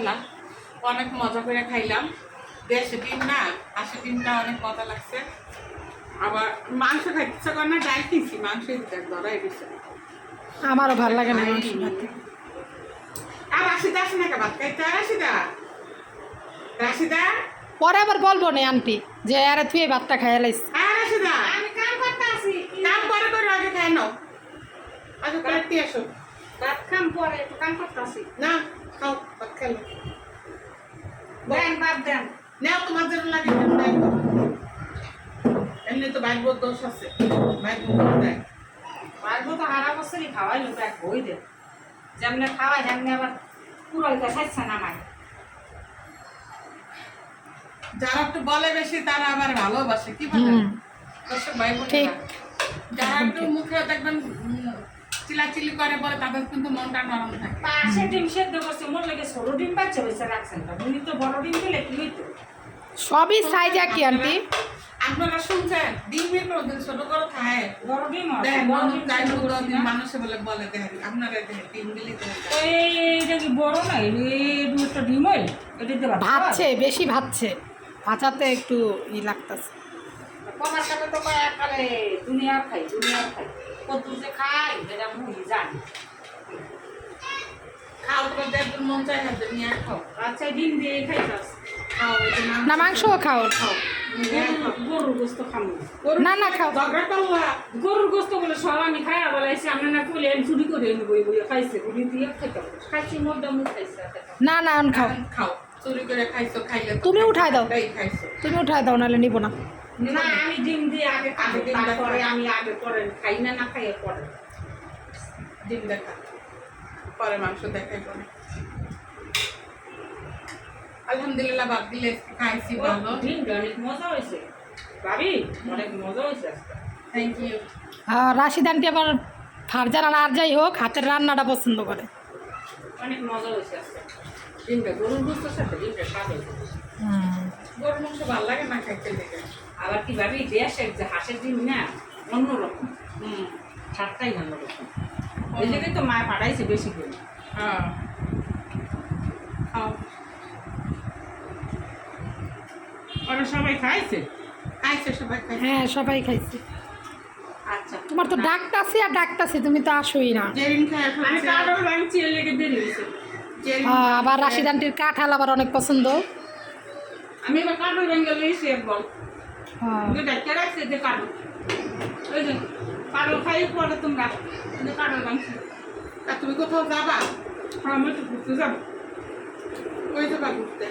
আসলাম অনেক মজা করে খাইলাম। দেশে ডিম না হাঁসের ডিমটা অনেক মজা লাগছে। আবার মাংস খাইতে ইচ্ছা করে না ডাল কিনছি মাংস দেখ ধরাই দিছে। আমারও ভালো লাগে না আর রাশিদা আসে না ভাত খাইতে? রাশিদা? রাশিদা? পরে আবার বলব না আন্টি যে আরে তুই ভাতটা খাইয়া লাইস। আর রাশিদা। আমি কাম করতে আসি। কাম করে করে আগে খাই নাও। আগে প্লেটটি আসো। ভাত খাম পরে একটু কাম করতে আসি। না। খাও ভাত খেলো দেন ভাত দেন। নেও তোমার জন্য লাগে এমনি তো ভাগ্য দোষ আছে। ভাগ্য দেয়। ভাইবো তো হারা বছরই খাওয়াই লোক এক বই দে। যেমনি খাওয়াই যেমনি আবার পুরো দেখাচ্ছে না আমার যারা একটু বলে বেশি তারা আবার ভালোবাসে। কি বলে? দর্শক ভাই। যারা একটু মুখে দেখবেন চিলাচিলি করে বলে তাদের কিন্তু মনটা নরম থাকে। পাশে ডিম সেদ্ধ করছে মন লাগে ছোট ডিম পাচ্ছে হয়েছে রাখছেন তো উনি তো বড় ডিম দিলে কি হইতো? সবই সাইজ কি আন্টি আপনারা শুনছেন? ডিমের কোনদিন ছোট করে খায়। বড় ডিম দেখেন মানুষ দিন মানুষে বলে বলে দেখেন আপনারা দেখেন ডিম দিলি তো এই এটা কি বড় না? এই দুটো ডিম হয় এটা দিতে ভাবছে বেশি ভাবছে। ভাজাতে একটু ই লাগতেছে। কমার সাথে তো কয় একালে দুনিয়া খাই দুনিয়া খাই। কত যে খাই এটা মুই জানি। খাও তো দেখবেন মন চাই হাতে নিয়ে খাও। আচ্ছা ডিম দিয়ে খাইতাস খাও না মাংসও খাও। খাও। নিয়ে খাও গরুর গোস্ত খামু। না না খাও। ঝগড়া করলা গরুর গোস্ত বলে সব আমি খাই আবার এসে আমি না করলে আমি চুরি করে এনে বই বই খাইছে। গুলি দিয়ে খাইতাম খাইছি মোটা মুখ খাইছে আর খাইতাম। না না এখন খাও। এখন খাও চুরি করে খাইছো খাইলে তুমি উঠায় দাও। তুমি উঠায় দাও নাহলে নিব না। না আমি ডিম দিয়ে আগে খাব তারপরে আমি আগে পরে খাই না না খাই পরে। ডিম দেখা পরে মাংস দেখাই পরে। আলহামদুলিল্লাহ বাদ দিলে খাইছি ভালো। ডিমটা অনেক মজা হয়েছে। ভাবি অনেক মজা হয়েছে হ্যাঁ। থ্যাংক ইউ আর রাশিদ আন্টি আবার ফারজান আর আর যাই হোক হাতের রান্নাটা পছন্দ করে। অনেক মজা হয়েছে আজকে। ডিমটা গরুর গোস্তর সাথে ডিমটা স্বাদ হয়েছে গরুর মাংস ভালো লাগে না খাইতে দেখে আবার কি ভাবি দেশের যে হাঁসের ডিম না অন্যরকম। হুম। স্বাদটাই অন্যরকম। এই জন্যই তো মা পাঠাইছে বেশি করে। হ্যাঁ। ওরা সবাই খাইছে? খাইছে সবাই হ্যাঁ সবাই খাইছে। আচ্ছা। তোমার তো ডাকতাছি আর ডাকতাছি তুমি তো আসোই না। হ্যাঁ, আবার রাশিদ আন্টির কাঁঠাল আবার অনেক পছন্দ। আমি এবার কারোর ভেঙে লইছি এক বল। হ্যাঁ। কিন্তু যে কারও ওই যে কারও খাই পরে তোমরা ভাঙছি আর তুমি কোথাও যাবা? হ্যাঁ আমি তো ঘুরতে যাব। যাবা ঘুরতে?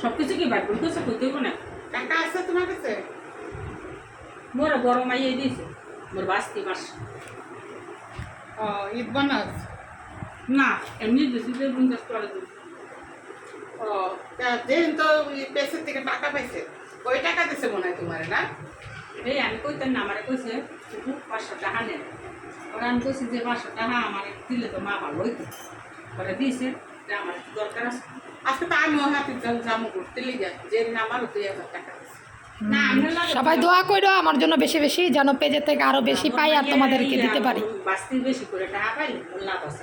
সব কিছু কি বার না। টাকা আছে তোমার কাছে? মোর বড় মাইয়ে দিয়েছে মোর বাস্তি মাস ও ঈদ বোনাস? না এমনি পঞ্চাশ দিয়েছে। তা যেদিন তো পেসের থেকে টাকা পাইছে ওই টাকা দিছে মনে হয় তোমার না? এই আমি কইতাম না আমারে কইছে শুধু পাঁচশো টাকা নেন ওরা আমি কইছি যে পাঁচশো টাকা আমার দিলে তো মা ভালো হইতো। ওরা দিয়েছে আমার একটু দরকার আছে। আজকে তো আমিও হাতে জামু ঘুরতে লিগে যেদিন আমারও দুই হাজার টাকা না আমি লাগে সবাই দোয়া করো আমার জন্য বেশি বেশি যেন পেজের থেকে আরও বেশি পাই আর তোমাদেরকে দিতে পারি। বেশি করে টাকা পাই লাভ আছে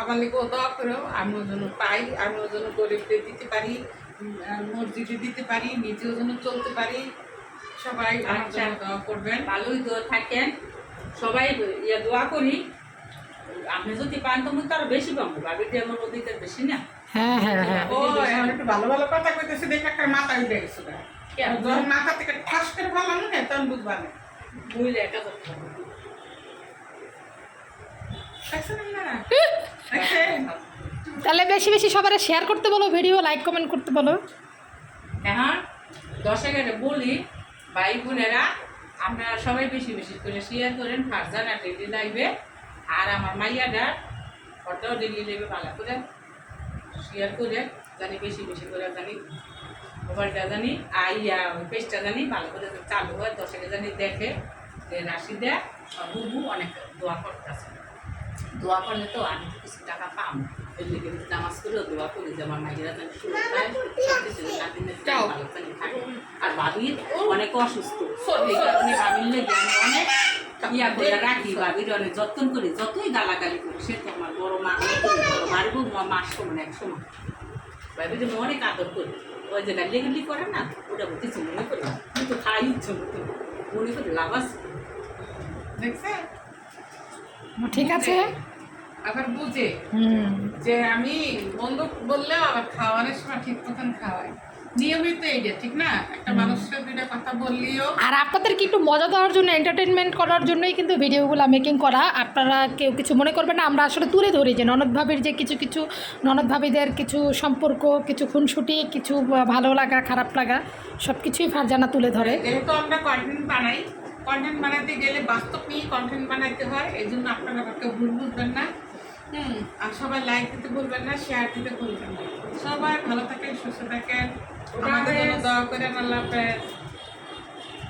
আমার লিগে দোয়া করো আমিও যেন পাই আমিও যেন গরিবদের দিতে পারি মসজিদে দিতে পারি নিজেও যেন চলতে পারি। সবাই আমার আচ্ছা। জন্য দোয়া করবেন। ভালোই দোয়া থাকেন। সবাই ইয়ে দোয়া করি। আপনি যদি পান তো মুই তো আরও বেশি পাবো। বাবির দিয়ে আমার অধিকার বেশি না। হ্যাঁ হ্যাঁ হ্যাঁ। ও এখন একটু ভালো ভালো কথা কইতেছে দেখে একটা মাথা উঠে গেছে গা। যখন মাথা থেকে ঠাস করে ভালো না তখন বুঝবা না। বুঝলে একা তাহলে বেশি বেশি সবার শেয়ার করতে বলো ভিডিও লাইক কমেন্ট করতে বলো। এখন দর্শকেরা বলি, ভাই বোনেরা, আপনারা সবাই বেশি বেশি করে শেয়ার করেন, ফারজান ডেলি লাইভে। আর আমার মাইয়াটা ওটাও ডেলি লাইভে ভালো করে শেয়ার করে, জানি বেশি বেশি করে জানি, মোবাইলটা জানি, আর ইয়া পেজটা জানি, ভালো করে চালু হয়, দর্শকে জানি দেখে, যে রাশি দেয় আর বুবু অনেক দোয়া করতেছে। দোয়া করলে তো আমি তো কিছু টাকা পাম এর লেগে নামাজ করেও দোয়া করি যে আমার মাইয়েরা যেন শুরু ভালো থাকে। আর ভাবি অনেক অসুস্থ। এই কারণে ভাবির লেগে আমি অনেক ইয়া করে রাখি। ভাবির অনেক যত্ন করি। যতই গালাগালি করি সে তো আমার বড় মা বড় মারবো মাস সমান এক সময় ভাবি যে অনেক আদর করি। ওই যে গালি গালি করে না ওটা কিছু মনে করি। কিন্তু খাই ইচ্ছে মনে করি লাভ আছে। দেখছে ঠিক আছে? আবার বুঝে। যে আমি বন্ধ বললেও আবার খাওয়ানোর সময় ঠিক মতন খাওয়াই। নিয়মিত ঠিক না? একটা মানুষের দুইটা কথা বললিও আর আপনাদেরকে একটু মজা দেওয়ার জন্য এন্টারটেনমেন্ট করার জন্যই কিন্তু ভিডিওগুলো মেকিং করা? আপনারা কেউ কিছু মনে করবেন না আমরা আসলে তুলে ধরি যে ননদ ভাবির যে কিছু কিছু ননদ ভাবিদের কিছু সম্পর্ক কিছু খুনসুটি কিছু ভালো লাগা খারাপ লাগা সব কিছুই ফারজানা তুলে ধরে। যেহেতু আমরা কন্টেন্ট বানাই কন্টেন্ট বানাতে গেলে বাস্তব নিয়ে কন্টেন্ট বানাতে হয় এই জন্য আপনারা আমাকে ভুল বুঝবেন না। হুম। আর সবাই লাইক দিতে ভুলবেন না শেয়ার দিতে ভুলবেন না। সবাই ভালো থাকেন সুস্থ থাকেন। আমাদের জন্য দোয়া করেন আল্লাহ হাফেজ।